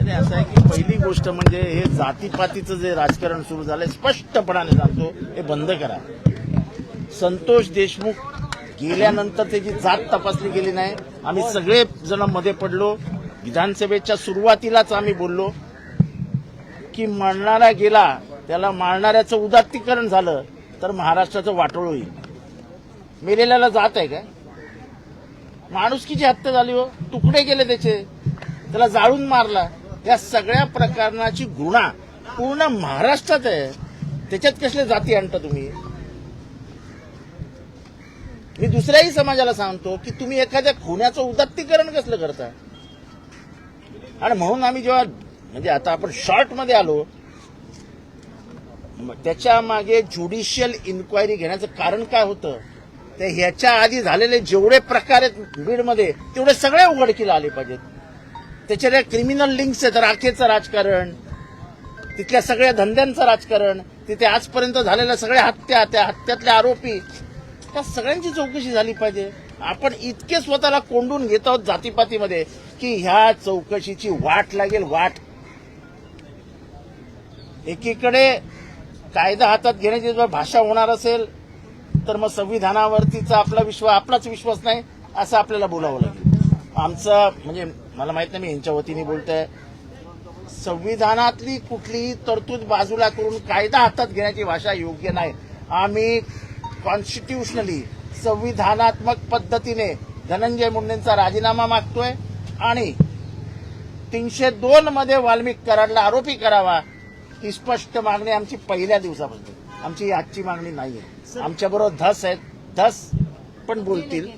आणि असं आहे की पहिली गोष्ट म्हणजे हे जातीपातीचं जे राजकारण सुरू झालंय स्पष्टपणाने सांगतो हे बंद करा. संतोष देशमुख गेल्यानंतर त्याची जात तपासली गेली नाही. आम्ही सगळे जणमध्ये पडलो. विधानसभेच्या सुरुवातीलाच आम्ही बोललो की मरणारा गेला त्याला मारणाऱ्याचं उदात्तीकरण झालं तर महाराष्ट्राचं वाटोळ होईल. मेलेल्याला जात आहे काय? माणुसकीची हत्या झाली हो. तुकडे गेले त्याचे. त्याला जाळून मारला. या सगळ्या प्रकरणाची घृणा पूर्ण महाराष्ट्रात आहे. त्याच्यात कसले जाती आणता तुम्ही? मी दुसऱ्याही समाजाला सांगतो की तुम्ही एखाद्या खुन्याचं उदात्तीकरण कसलं करता? आणि म्हणून आम्ही जेव्हा म्हणजे आता आपण शॉर्टमध्ये आलो त्याच्यामागे ज्युडिशियल इन्क्वायरी घेण्याचं कारण काय होतं? ते ह्याच्या आधी झालेले जेवढे प्रकार आहेत बीडमध्ये तेवढे सगळे उघडकीला आले पाहिजेत. त्याच्या क्रिमिनल लिंक्स आहेत राखेचं राजकारण तिथल्या सगळ्या धंद्यांचं राजकारण तिथे आजपर्यंत झालेल्या सगळ्या हत्या त्या हत्यातल्या आरोपी त्या सगळ्यांची चौकशी झाली पाहिजे. आपण इतके स्वतःला कोंडून घेत आहोत जातीपातीमध्ये की ह्या चौकशीची वाट लागेल वाट. एकीकडे कायदा हातात घेण्याची जर भाषा होणार असेल तर मग संविधानावरतीचा आपला विश्वास आपलाच विश्वास नाही असं आपल्याला बोलावं लागेल. आमचं म्हणजे मला माहीत नाही मी यांच्या वतीने बोलतोय. संविधानातली कुठलीही तरतूद बाजूला करून कायदा हातात घेण्याची भाषा योग्य नाही. आम्ही कॉन्स्टिट्युशनली संविधानात्मक पद्धतीने धनंजय मुंडेंचा राजीनामा मागतोय आणि तीनशे दोन मध्ये वाल्मिक कराडला आरोपी करावा ही स्पष्ट मागणी आमची पहिल्या दिवसापासून. आमची आजची मागणी नाहीये. आमच्या बरोबर धस आहेत. धस पण बोलतील.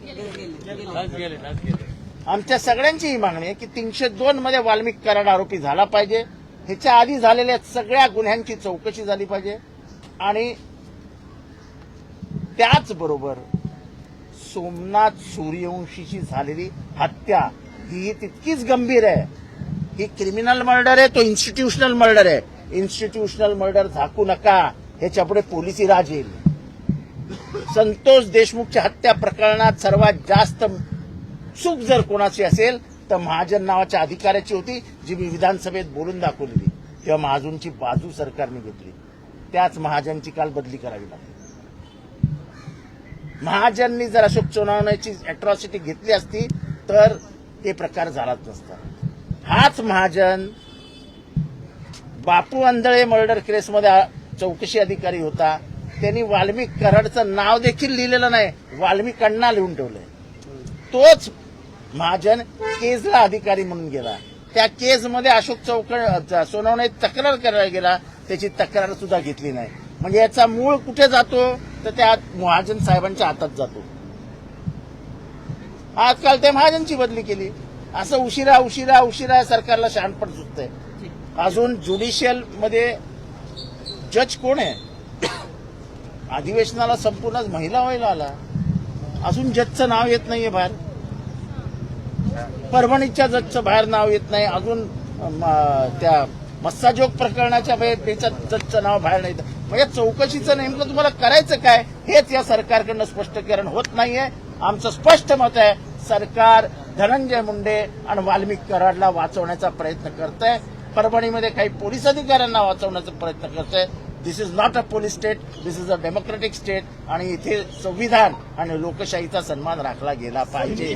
आमच्या सगळ्यांची ही मागणी आहे की तीनशे दोन मध्ये वाल्मिक कराड आरोपी झाला पाहिजे. ह्याच्या आधी झालेल्या सगळ्या गुन्ह्यांची चौकशी झाली पाहिजे. आणि त्याचबरोबर सोमनाथ सूर्यवंशीची झालेली हत्या ही तितकीच गंभीर आहे. ही क्रिमिनल मर्डर आहे तो इन्स्टिट्यूशनल मर्डर आहे. इन्स्टिट्यूशनल मर्डर झाकू नका ह्याच्या पुढे पोलिसी राज येईल संतोष देशमुखच्या हत्या प्रकरणात सर्वात जास्त चूक जर कोणाची असेल तर महाजन नावाच्या अधिकाऱ्याची होती जी मी विधानसभेत बोलून दाखवलेली. तेव्हा महाजनची बाजू सरकारने घेतली. त्याच महाजनची काल बदली करावी लागली. महाजननी जर अशोक चोनावण्याची अट्रॉसिटी घेतली असती तर ते प्रकार झालाच नसता. हाच महाजन बापू अंधळे मर्डर केसमध्ये चौकशी अधिकारी होता. त्यांनी वाल्मिक कराडचं नाव देखील लिहिलेलं नाही वाल्मिकांना लिहून ठेवलंय. तोच महाजन केजला अधिकारी म्हणून गेला. त्या केजमध्ये अशोक चौकड सोनवणे तक्रार करायला गेला. त्याची तक्रार सुद्धा घेतली नाही. म्हणजे याचा मूळ कुठे जातो? तर त्या महाजन साहेबांच्या हातात जातो. आजकाल त्या महाजनची बदली केली. असं उशिरा उशिरा उशिरा सरकारला शहाणपण सुचतंय अजून ज्युडिशियलमध्ये जज कोण आहे? अधिवेशनाला संपूर्णच महिला व्हायला आला. अजून जजचं नाव येत नाहीये बाहेर. परभणीच्या जजचं बाहेर नाव येत नाही. अजून त्या मस्साजोग प्रकरणाच्या त्याच्या जजचं नाव बाहेर नाही. म्हणजे चौकशीचं नेमकं तुम्हाला करायचं काय? हेच या सरकारकडनं स्पष्टीकरण होत नाहीये. आमचं स्पष्ट मत आहे सरकार धनंजय मुंडे आणि वाल्मिक कराडला वाचवण्याचा प्रयत्न करत आहे परभणीमध्ये काही पोलीस अधिकाऱ्यांना वाचवण्याचा प्रयत्न करत आहे this is not a police state this is a democratic state आणि इथे संविधान आणि लोकशाहीचा सन्मान राखला गेला पाहिजे.